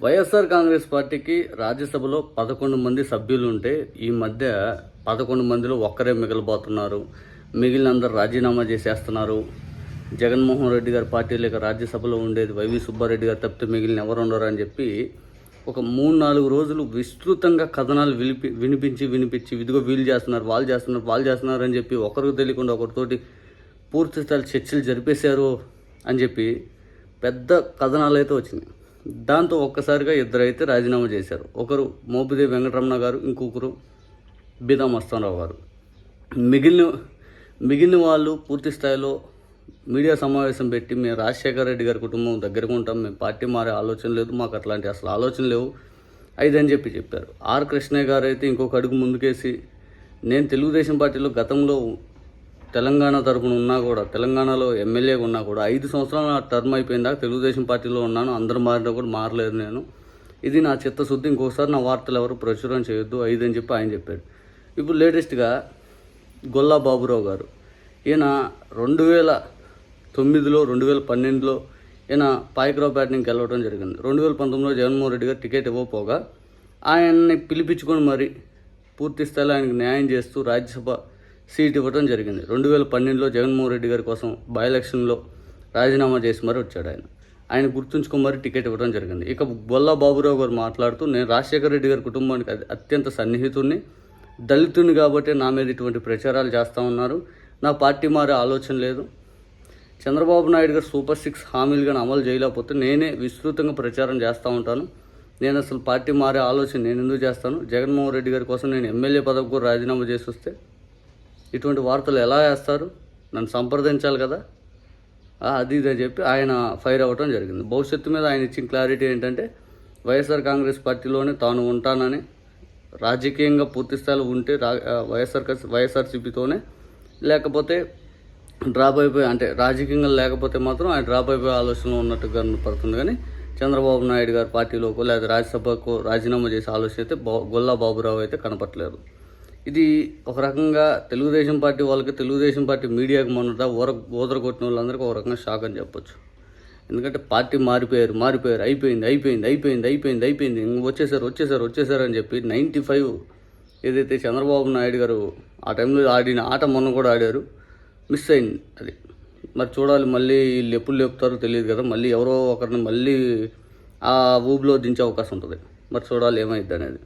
వైఎస్ఆర్ కాంగ్రెస్ పార్టీకి రాజ్యసభలో పదకొండు మంది సభ్యులు ఉంటే ఈ మధ్య పదకొండు మందిలో ఒక్కరే మిగిలిపోతున్నారు. మిగిలిన అందరు రాజీనామా చేసేస్తున్నారు. జగన్మోహన్ రెడ్డి గారి పార్టీ లేక రాజ్యసభలో ఉండేది. వైవి సుబ్బారెడ్డి గారు తప్పితే మిగిలిన ఎవరు ఉండరు అని చెప్పి ఒక మూడు నాలుగు రోజులు విస్తృతంగా కథనాలు వినిపి వినిపించి వినిపించి ఇదిగో వీళ్ళు చేస్తున్నారు వాళ్ళు చేస్తున్నారు వాళ్ళు చేస్తున్నారు అని చెప్పి ఒకరికి తెలియకుండా ఒకరితోటి పూర్తి స్థాయి చర్చలు జరిపేశారు అని చెప్పి పెద్ద కథనాలు అయితే వచ్చినాయి. దాంతో ఒక్కసారిగా ఇద్దరైతే రాజీనామా చేశారు. ఒకరు మోపిదేవి వెంకటరమణ గారు ఇంకొకరు బీదా మస్తానరావు గారు. మిగిలిన మిగిలిన వాళ్ళు పూర్తి స్థాయిలో మీడియా సమావేశం పెట్టి మేము రాజశేఖర రెడ్డి గారి కుటుంబం దగ్గరకు ఉంటాం మేము పార్టీ మారే ఆలోచన లేదు మాకు అట్లాంటి అసలు ఆలోచన లేవు. అని చెప్పి చెప్పారు. ఆర్ కృష్ణయ్య గారు అయితే ఇంకొక అడుగు ముందుకేసి నేను తెలుగుదేశం పార్టీలో గతంలో తెలంగాణ తరపున ఉన్నా కూడా తెలంగాణలో ఎమ్మెల్యేగా ఉన్నా కూడా ఐదు సంవత్సరాలు నా టర్మ్ అయిపోయిందా తెలుగుదేశం పార్టీలో ఉన్నాను అందరు మారినా కూడా మారలేదు నేను. ఇది నా చిత్తశుద్ధి ఇంకోసారి నా వార్తలు ఎవరు ప్రచురం చేయొద్దు ఐదు అని చెప్పి ఆయన చెప్పాడు. ఇప్పుడు లేటెస్ట్గా గొల్లా బాబురావు గారు ఈయన రెండు వేల తొమ్మిదిలో రెండు వేల పన్నెండులో ఈయన పాయకరావుపేట నుంచి గెలవడం జరిగింది. రెండు వేల పంతొమ్మిదిలో జగన్మోహన్ రెడ్డి గారు టికెట్ ఇవ్వకపోగా ఆయన్ని పిలిపించుకొని మరి పూర్తి స్థాయిలో ఆయనకు న్యాయం చేస్తూ రాజ్యసభ సీట్ ఇవ్వడం జరిగింది. రెండు వేల పన్నెండులో జగన్మోహన్ రెడ్డి గారి కోసం బై ఎలక్షన్లో రాజీనామా చేసి మరీ వచ్చాడు ఆయన. ఆయన గుర్తుంచుకొని టికెట్ ఇవ్వడం జరిగింది. ఇక బొల్లా బాబురావు గారు మాట్లాడుతూ నేను రాజశేఖర రెడ్డి గారి కుటుంబానికి అత్యంత సన్నిహితుడిని దళితుని కాబట్టి నా మీద ఇటువంటి ప్రచారాలు చేస్తూ ఉన్నారు. నా పార్టీ మారే ఆలోచన లేదు. చంద్రబాబు నాయుడు గారు సూపర్ సిక్స్ హామీలుగా అమలు చేయలేకపోతే నేనే విస్తృతంగా ప్రచారం చేస్తూ ఉంటాను. నేను అసలు పార్టీ మారే ఆలోచన నేను ఎందుకు చేస్తాను? జగన్మోహన్ రెడ్డి గారి కోసం నేను ఎమ్మెల్యే పదవి కూడా రాజీనామా చేసి వస్తే ఇటువంటి వార్తలు ఎలా వేస్తారు? నన్ను సంప్రదించాలి కదా? అది ఇది అని చెప్పి ఆయన ఫైర్ అవ్వటం జరిగింది. భవిష్యత్తు మీద ఆయన ఇచ్చిన క్లారిటీ ఏంటంటే వైఎస్ఆర్ కాంగ్రెస్ పార్టీలోనే తాను ఉంటానని రాజకీయంగా పూర్తి స్థాయిలో ఉంటే రా వైఎస్ఆర్ వైఎస్ఆర్సీపీతోనే లేకపోతే డ్రాప్ అయిపోయి అంటే రాజకీయంగా లేకపోతే మాత్రం ఆయన డ్రాప్ అయిపోయే ఆలోచనలో ఉన్నట్టుగా పడుతుంది. కానీ చంద్రబాబు నాయుడు గారి పార్టీలోకో లేదా రాజ్యసభకు రాజీనామా చేసే ఆలోచన అయితే బా గొల్లా బాబురావు అయితే కనపట్లేదు ఇది ఒక రకంగా తెలుగుదేశం పార్టీ వాళ్ళకి తెలుగుదేశం పార్టీ మీడియాకి మొన్నట ఊర ఊదర కొట్టిన వాళ్ళందరికీ ఒక రకంగా షాక్ అని చెప్పొచ్చు. ఎందుకంటే పార్టీ మారిపోయారు మారిపోయారు అయిపోయింది అయిపోయింది అయిపోయింది అయిపోయింది అయిపోయింది. ఇంక వచ్చేసారు వచ్చేసారు వచ్చేసారు అని చెప్పి నైంటీ ఫైవ్ ఏదైతే చంద్రబాబు నాయుడు గారు ఆ టైంలో ఆడిన ఆట మొన్న కూడా ఆడారు. మిస్ అయింది అది. మరి చూడాలి మళ్ళీ వీళ్ళు ఎప్పుడు లేపుతారో తెలియదు కదా. మళ్ళీ ఎవరో ఒకరిని మళ్ళీ ఆ ఊబిలో దించే అవకాశం ఉంటుంది. మరి చూడాలి ఏమైద్ది అనేది.